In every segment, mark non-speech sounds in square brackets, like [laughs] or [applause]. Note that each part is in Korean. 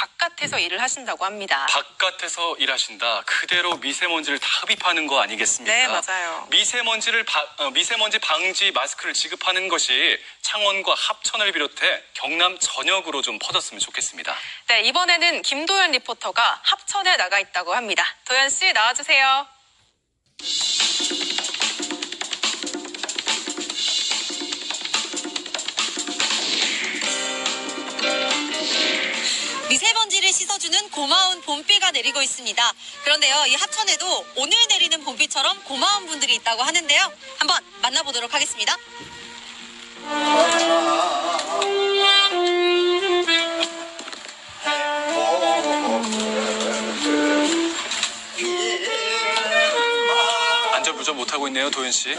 바깥에서 일을 하신다고 합니다. 바깥에서 일하신다. 그대로 미세먼지를 다 흡입하는 거 아니겠습니까? 네, 맞아요. 미세먼지를 바- 어, 미세먼지 방지 마스크를 지급하는 것이 창원과 합천을 비롯해 경남 전역으로 좀 퍼졌으면 좋겠습니다. 네, 이번에는 김도현 리포터가 합천에 나가 있다고 합니다. 도현 씨 나와주세요. 씻어주는 고마운 봄비가 내리고 있습니다. 그런데요, 이 합천에도 오늘 내리는 봄비처럼 고마운 분들이 있다고 하는데요. 한번 만나보도록 하겠습니다. 안절부절 못하고 있네요, 도현 씨. [laughs]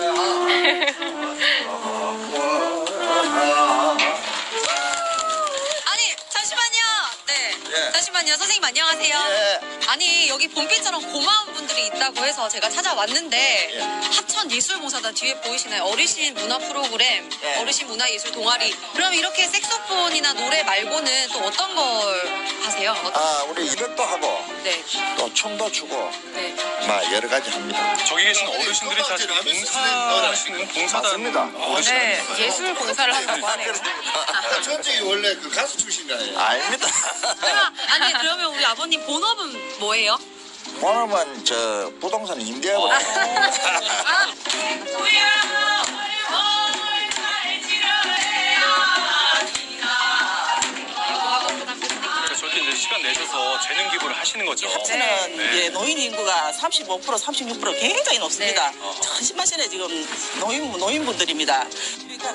아니, 잠시만요. 네. 예. 잠시만요. 선생님 안녕하세요. 예. 아니, 여기 봄비처럼 고마운 분들이 있다고 해서 제가 찾아왔는데 예. 합천 예술봉사단 뒤에 보이시나요? 어르신 문화 프로그램, 예. 어르신 문화 예술 동아리. 그럼 이렇게 색소폰이나 노래 말고는 또 어떤 걸 하세요? 어떤- 아, 우리 이것도 하고 네. 또 춤도 추고 네. 막 여러 가지 합니다. 저기 계신 어르신들이 다 지금 봉사하시는 봉사단 맞습니다. 어르신. 네, 예술 봉사를 한다고 [laughs] 하네요. 전직이 원래 그 가수 출신가요? 아닙니다. 그러면, 아니, 그러면 우리 아버님 본업은 뭐예요? 오늘은 저 부동산 임대하고 그래서 저렇게 이제 시간 내셔서 재능 기부를 하시는 거죠. 합천은 네. 이제 노인 인구가 35% 36% 굉장히 높습니다. 네. 천심하시네 지금 노인 노인분들입니다.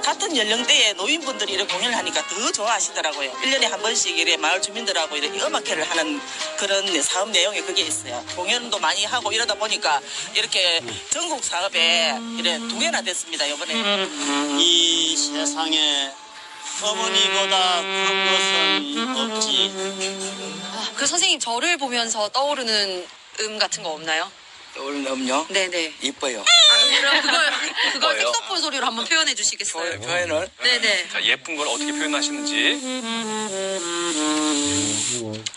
같은 연령대의 노인분들이 이렇게 공연을 하니까 더 좋아하시더라고요. 1년에 한 번씩 이래 마을 주민들하고 이렇게 음악회를 하는 그런 사업 내용이 그게 있어요. 공연도 많이 하고 이러다 보니까 이렇게 전국 사업에 이래 두 개나 됐습니다. 이번에. 이 세상에 어머니보다 큰 것은 없지. 아, 그 선생님 저를 보면서 떠오르는 음 같은 거 없나요? 오늘 음요 네네. 이뻐요. 아, 그럼 그걸, 그걸 뭐예요? 색소폰 소리로 한번 표현해 주시겠어요? 표 현을 네네. 자, 예쁜 걸 어떻게 표현하시는지.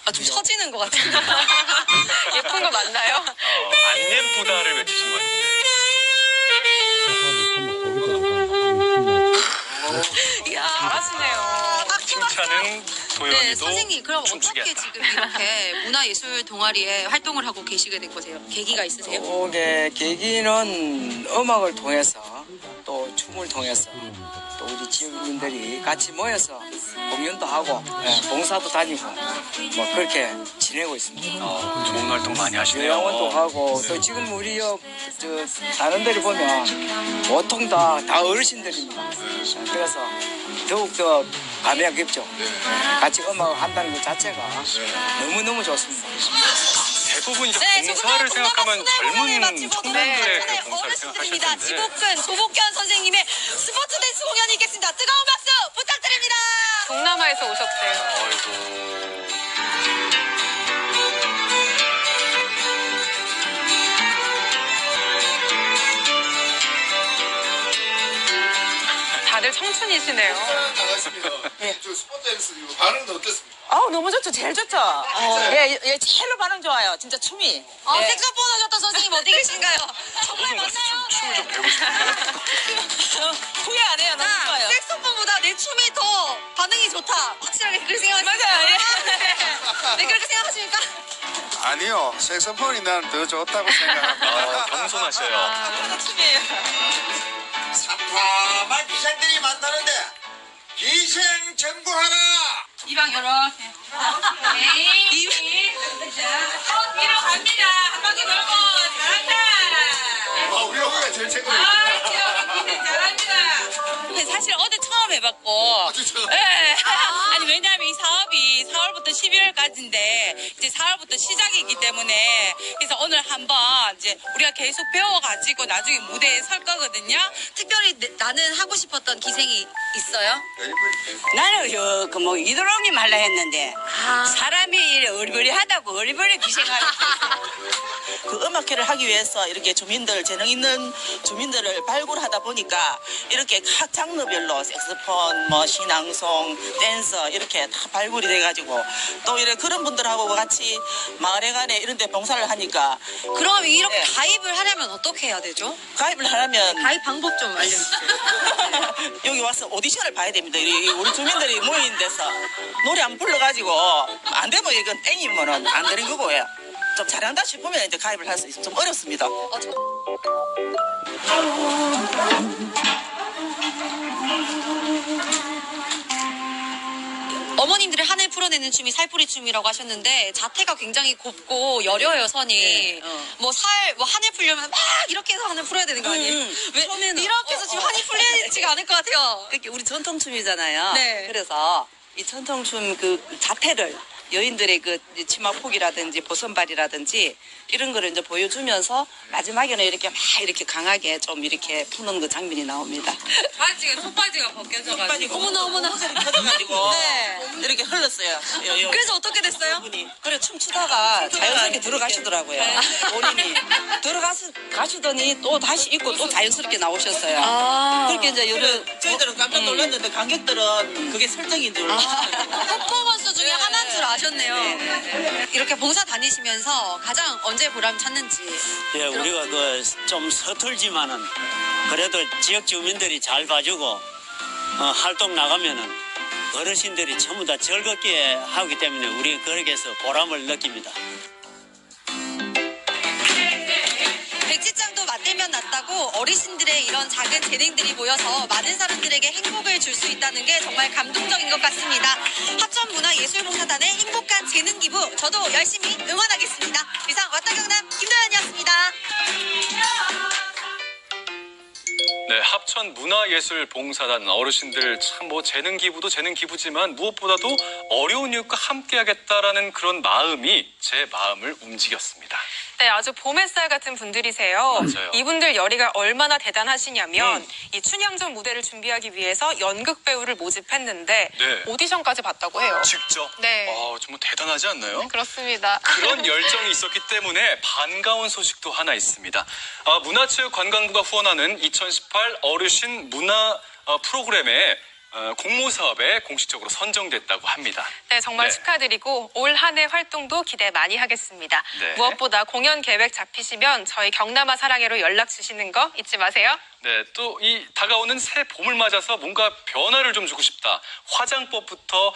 아, 좀 처지는 것 같은데. [laughs] 예쁜 거 맞나요? 어, 안 예쁘다를 외치신 것 같아요. 이야. 잘하시네요. 칭찬은 네, 도현이도 선생님, 그럼 춤추게 어떻게. 지금 이렇게 문화예술 동아리에 활동을 하고 계시게 된 거세요? 계기가 있으세요? 오게 계기는 음악을 통해서 또 춤을 통해서 또 우리 지역민들이 같이 모여서 공연도 하고 예, 봉사도 다니고 뭐 그렇게 지내고 있습니다. 어, 좋은 활동 많이 하시네요. 요양원도 하고 또 지금 우리 여, 저 다른 데를 보면 보통 다, 다 어르신들입니다. 그래서 더욱 더 감회가 깊죠. 같이 음악을 한다는 것 자체가 너무너무 좋습니다. 대부분 이제 네, 봉사를 생각하면 젊은 청년들의 그 봉사를 생각하실 어르신들입니다. 텐데 지복근 조복현 선생님의 스포츠 댄스 공연이 있겠습니다. 뜨거운 박수 부탁드립니다. 동남아에서 오셨대요. 아이고 다들 청춘이시네요. 나가시면 저 스포츠 댄스 이거 반응은 어땠습니까? 아우 너무 좋죠. 제일 좋죠. 예, 예, 제일로 반응 좋아요. 진짜 춤이. 어, 예. 색소폰 하셨던 선생님 어디 계신가요? [laughs] 춤을 좀 배우고 싶은데 [laughs] 후회 안 해요. 너무 자, 좋아요. 색소폰보다 내 춤이 더 반응이 좋다. 확실하게 그렇게 생각하십니까? 맞아요, 예. 네. 네, 그렇게 생각하십니까? 아니요, 색소폰이 난 더 좋다고 생각합니다. 아, 겸손하셔요. 그런 춤이에요. 기생들이 만나는데 기생 정부하라. 이방 이렇게. 이 뒤로 갑니다. 한 바퀴 돌고 잘한다. 아, 우리 어머니가 제일 최고예요. 근데 사실 어제 처음 해봤고. 진짜요? 네. [laughs] 아니 왜냐하면 이 사업이 4월부터 12월까지인데 이제 4월부터 시작이기 때문에 그래서 오늘 한번 이제 우리가 계속 배워가지고 나중에 무대에 설 거거든요. 특별히 내- 나는 하고 싶었던 기생이 있어요? 나는 저, 그 뭐, 이도롱님 할라 했는데, 사람이 이래 어리버리하다고 어리버리 기생하는 [laughs] 그 음악회를 하기 위해서 이렇게 주민들 재능 있는 주민들을 발굴하다 보니까 이렇게 각 장르별로 색소폰, 뭐 신앙송, 댄서 이렇게 다 발굴이 돼가지고 또 이래 그런 분들하고 같이 마을에 간에 이런 데 봉사를 하니까 그럼 이렇게 네. 가입을 하려면 어떻게 해야 되죠? 가입을 하려면 가입 방법 좀 알려주세요. [laughs] 여기 와서 오디션을 봐야 됩니다. 우리 주민들이 모인 데서 노래 안 불러가지고 안 되면 이건 땡이면은 안 되는 거고요. 좀 잘한다 싶으면 이제 가입을 할 수 있어. 좀 어렵습니다. 어, 저- 어머님들의 한을 풀어내는 춤이 살풀이 춤이라고 하셨는데 자태가 굉장히 곱고 여려요 선이 네, 어. 뭐살뭐 한을 풀려면 막 이렇게 해서 한을 풀어야 되는 거 아니에요? 음, 음. 왜 처음에는 이렇게 해서 어, 지금 어. 한이 풀리지가 않을 것 같아요. 그게 우리 전통 춤이잖아요. 네. 그래서 이 전통 춤 그 자태를 여인들의 그 치마 폭이라든지 보선발이라든지 이런 거를 이제 보여주면서 마지막에는 이렇게 막 이렇게 강하게 좀 이렇게 푸는 그 장면이 나옵니다. [laughs] 바지가 속바지가 벗겨져가지고. 어머나, 어머나. 터져가지고 [laughs] 네. 이렇게 흘렀어요. 요- 요- 그래서 어떻게 됐어요? 분이 그래 춤추다가 자연스럽게 들어가시더라고요. 본인이 들어가서 가시더니 또 다시 입고 또 자연스럽게 나오셨어요. 아. 그렇게 이제 여러 저희들은 깜짝 놀랐는데 관객들은 그게 설정인 줄 몰랐어요. 중에 하나인 줄 아셨네요. 이렇게 봉사 다니시면서 가장 언제 보람 찾는지. 예, 우리가 그 좀 서툴지만은 그래도 지역 주민들이 잘 봐주고 어, 활동 나가면은 어르신들이 전부 다 즐겁게 하기 때문에 우리 거기에서 보람을 느낍니다. 백지장도 맞들면 낫다고 어르신들의 이런 작은 재능들이 모여서 많은 사람들에게 행복을 줄 수 있다는 게 정말 감동적인 것 같습니다. 합천문화예술봉사단의 행복한 재능 기부 저도 열심히 응원하겠습니다. 이상 왔다 경남 김도연이었습니다. 네, 합천 문화예술봉사단 어르신들 참 뭐 재능 기부도 재능 기부지만 무엇보다도 어려운 이웃과 함께하겠다라는 그런 마음이 제 마음을 움직였습니다. 네, 아주 봄 햇살 같은 분들이세요. 맞아요. 이분들 열의가 얼마나 대단하시냐면 음. 이 춘향전 무대를 준비하기 위해서 연극 배우를 모집했는데 네. 오디션까지 봤다고 해요. 직접. 네. 아, 정말 대단하지 않나요? 그렇습니다. 그런 [laughs] 열정이 있었기 때문에 반가운 소식도 하나 있습니다. 아, 문화체육관광부가 후원하는 2018 어르신 문화 어, 프로그램에 어, 공모 사업에 공식적으로 선정됐다고 합니다. 네, 정말 네. 축하드리고 올 한 해 활동도 기대 많이 하겠습니다. 네. 무엇보다 공연 계획 잡히시면 저희 경남아 사랑해로 연락 주시는 거 잊지 마세요. 네, 또 이 다가오는 새 봄을 맞아서 뭔가 변화를 좀 주고 싶다. 화장법부터